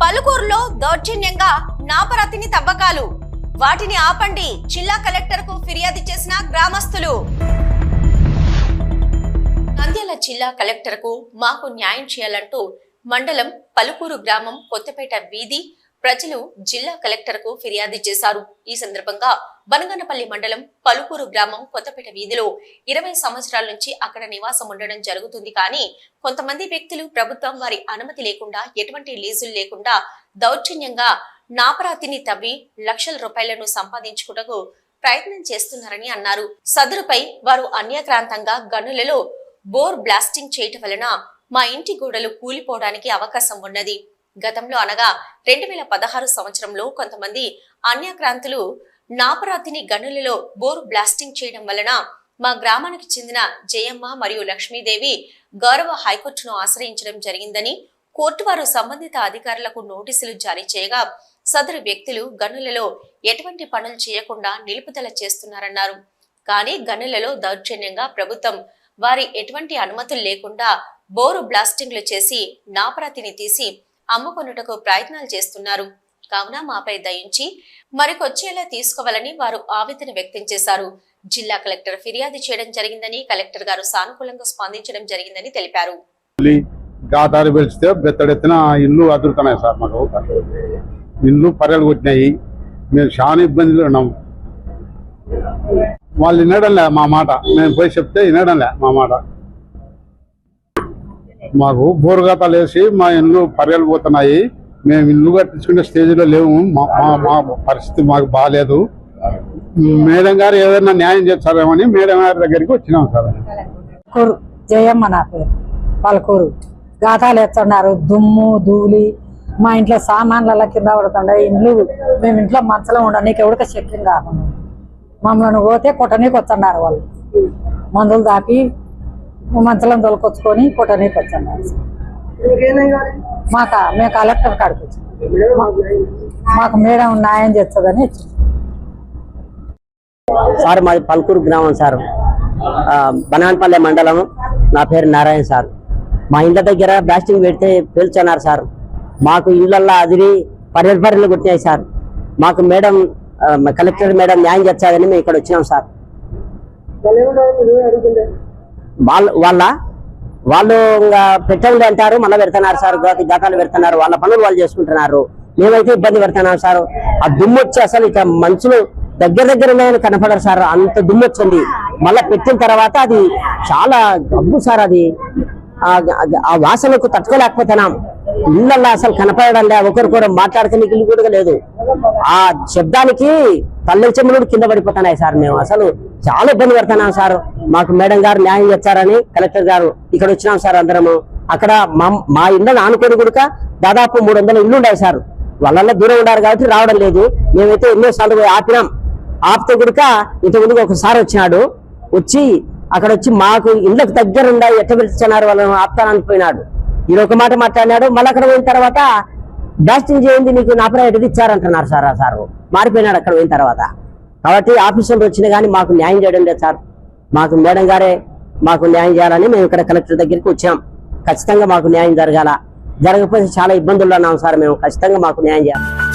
పలుకూరులో దౌర్జన్యంగా నాపరతిని తవ్వకాలు. వాటిని ఆపండి. జిల్లా కలెక్టర్కు ఫిర్యాదు చేసిన గ్రామస్తులు. నంద్యాల జిల్లా కలెక్టర్కు మాకు న్యాయం చేయాలంటూ మండలం పలుకూరు గ్రామం కొత్తపేట వీధి ప్రజలు జిల్లా కలెక్టర్కు ఫిర్యాదు చేశారు. ఈ సందర్భంగా బనగనపల్లి మండలం పలుకూరు గ్రామం కొత్తపేట వీధిలో ఇరవై సంవత్సరాల నుంచి అక్కడ నివాసం ఉండడం జరుగుతుంది. కానీ కొంతమంది వ్యక్తులు ప్రభుత్వం వారి అనుమతి లేకుండా ఎటువంటి లీజులు లేకుండా దౌర్జన్యంగా నాపరాతిని తవ్వి లక్షల రూపాయలను సంపాదించుకుటకు ప్రయత్నం చేస్తున్నారని అన్నారు. సదరుపై వారు అన్యక్రాంతంగా గనులలో బోర్ బ్లాస్టింగ్ చేయటం వలన మా ఇంటి గోడలు కూలిపోవడానికి అవకాశం ఉన్నది. గతంలో అనగా రెండు వేల పదహారు సంవత్సరంలో కొంతమంది అన్యక్రాంతులు నాపరాతిని గనులలో బోర్ బ్లాస్టింగ్ చేయడం వలన మా గ్రామానికి చెందిన జయమ్మ మరియు లక్ష్మీదేవి గౌరవ హైకోర్టును ఆశ్రయించడం జరిగిందని కోర్టు వారు సంబంధిత అధికారులకు నోటీసులు జారీ చేయగా సదరు వ్యక్తులు గనులలో ఎటువంటి పనులు చేయకుండా నిలుపుదల చేస్తున్నారన్నారు. కానీ గనులలో దౌర్జన్యంగా ప్రభుత్వం వారి ఎటువంటి అనుమతులు లేకుండా బోరు బ్లాస్టింగ్లు చేసి నాపరాతిని తీసి అమ్ముకొనుటకు ప్రయత్నాలు చేస్తున్నారు. కావున మాపై దయించి మరికొచ్చేలా తీసుకోవాలని వారు ఆవేదన వ్యక్తం చేశారు. జిల్లా కలెక్టర్ ఫిర్యాదు చేయడం జరిగిందని కలెక్టర్ గారు సానుకూలంగా స్పందించడం జరిగిందని తెలిపారు. గాతాలు పెంచితే బెత్తడెత్తిన ఇల్లు అదురుతున్నాయి సార్ మాకు. ఇల్లు పర్యలు కొట్టినాయి. మేము చాలా ఇబ్బందులు ఉన్నాం. వాళ్ళు వినడంలే మా మాట. మేము పోయి చెప్తే వినడంలే మా మాట. మాకు బోరుగాతాలు వేసి మా ఇల్లు పరగలిపోతున్నాయి మేము ఇల్లు కట్టించుకునే స్టేజ్లో లేవు మా- మా మా పరిస్థితి మాకు బాగాలేదు మేడం గారు ఏదైనా న్యాయం చేస్తారేమని మేడం గారి దగ్గరికి వచ్చినాం సార్. కూరు. జయమ్మ నా పేరు. పలకూరు గాతాలు ఎత్తున్నారు దుమ్ము ధూళి. మా ఇంట్లో సామాన్ల కింద పడుతుండే ఇండ్లు. మేము ఇంట్లో మంచలో ఉండడానికి ఎవరికి శక్యం కాకుండా. మమ్మల్ని పోతే కొట్టనీకి వస్తున్నారు వాళ్ళు. మందులు దాపి మంచలం తొలకొచ్చుకొని కొట్టనీకి వస్తున్నారు మాక మేము కలెక్టర్ కాడికి వచ్చాం. మాకు మేడం న్యాయం చేస్తుందని సార్ మాది పల్కూరు గ్రామం సార్. బనాన్పల్లె మండలం నా పేరు నారాయణ సార్. మా ఇంటి దగ్గర బ్లాస్టింగ్ పెడితే పేల్చున్నారు సార్. మాకు ఇళ్ళల్లో అదిరి పర్రెలు పర్రెలు కొట్టినాయి సార్. మాకు మేడం కలెక్టర్ మేడం న్యాయం చేస్తాదని మేము ఇక్కడ వచ్చినాం సార్. వాళ్ళు వాళ్ళ వాళ్ళు ఇంకా పెట్టండి అంటారు మళ్ళీ పెడుతున్నారు సార్ గత- గతాలు పెడుతున్నారు వాళ్ళ పనులు వాళ్ళు చేసుకుంటున్నారు. మేమైతే ఇబ్బంది పెడుతున్నాం సార్. ఆ దుమ్ము వచ్చి అసలు ఇక మనుషులు దగ్గర దగ్గర ఉన్నాయని కనపడరు సార్. అంత దుమ్ము వచ్చింది మళ్ళీ పెట్టిన తర్వాత అది చాలా గబ్బు సార్ అది. ఆ- వాసనకు తట్టుకోలేకపోతున్నాం. ఇళ్ళల్లో అసలు కనపడడం లే ఒకరికొకరు మాట్లాడుకునే ఇల్లు కూడా లేదు. ఆ శబ్దానికి తల్లి చెమ్ములు కింద పడిపోతున్నాయి సార్ మేము. అసలు చాలా ఇబ్బంది పడుతున్నాం సార్. మాకు మేడం గారు న్యాయం చేస్తారని కలెక్టర్ గారు ఇక్కడ వచ్చినాం సార్ అందరము. అక్కడ మా మా ఇళ్ళని ఆనుకొని కూడా దాదాపు మూడు వందల ఇల్లు ఉన్నాయి సార్. వాళ్ళల్లో దూరం ఉన్నారు కాబట్టి రావడం లేదు. మేమైతే ఎన్నో సార్లు పోయి ఆపినాం. ఆపితే కూడా ఇంతకుముందు ఒకసారి వచ్చినాడు. వచ్చి అక్కడ వచ్చి మాకు ఇళ్ళకి దగ్గర ఉండాలి ఎట్ట పిలిచినారు వాళ్ళని ఆపుతానని పోయినాడు ఈయన ఒక మాట మాట్లాడినాడు. మళ్ళీ అక్కడ పోయిన తర్వాత బ్లాస్టింగ్ చేయండి నీకు నా ప్రైవేట్ ఇచ్చారంటున్నారు సార్ ఆ సార్. మారిపోయినాడు అక్కడ పోయిన తర్వాత. కాబట్టి ఆఫీసర్లు వచ్చినా కానీ మాకు న్యాయం చేయడం లేదు సార్. మాకు మేడం గారే మాకు న్యాయం చేయాలని మేము ఇక్కడ కలెక్టర్ దగ్గరికి వచ్చాం. ఖచ్చితంగా మాకు న్యాయం జరగాల. జరగకపోతే చాలా ఇబ్బందుల్లో ఉన్నాం సార్. మేము ఖచ్చితంగా మాకు న్యాయం చేయాలి.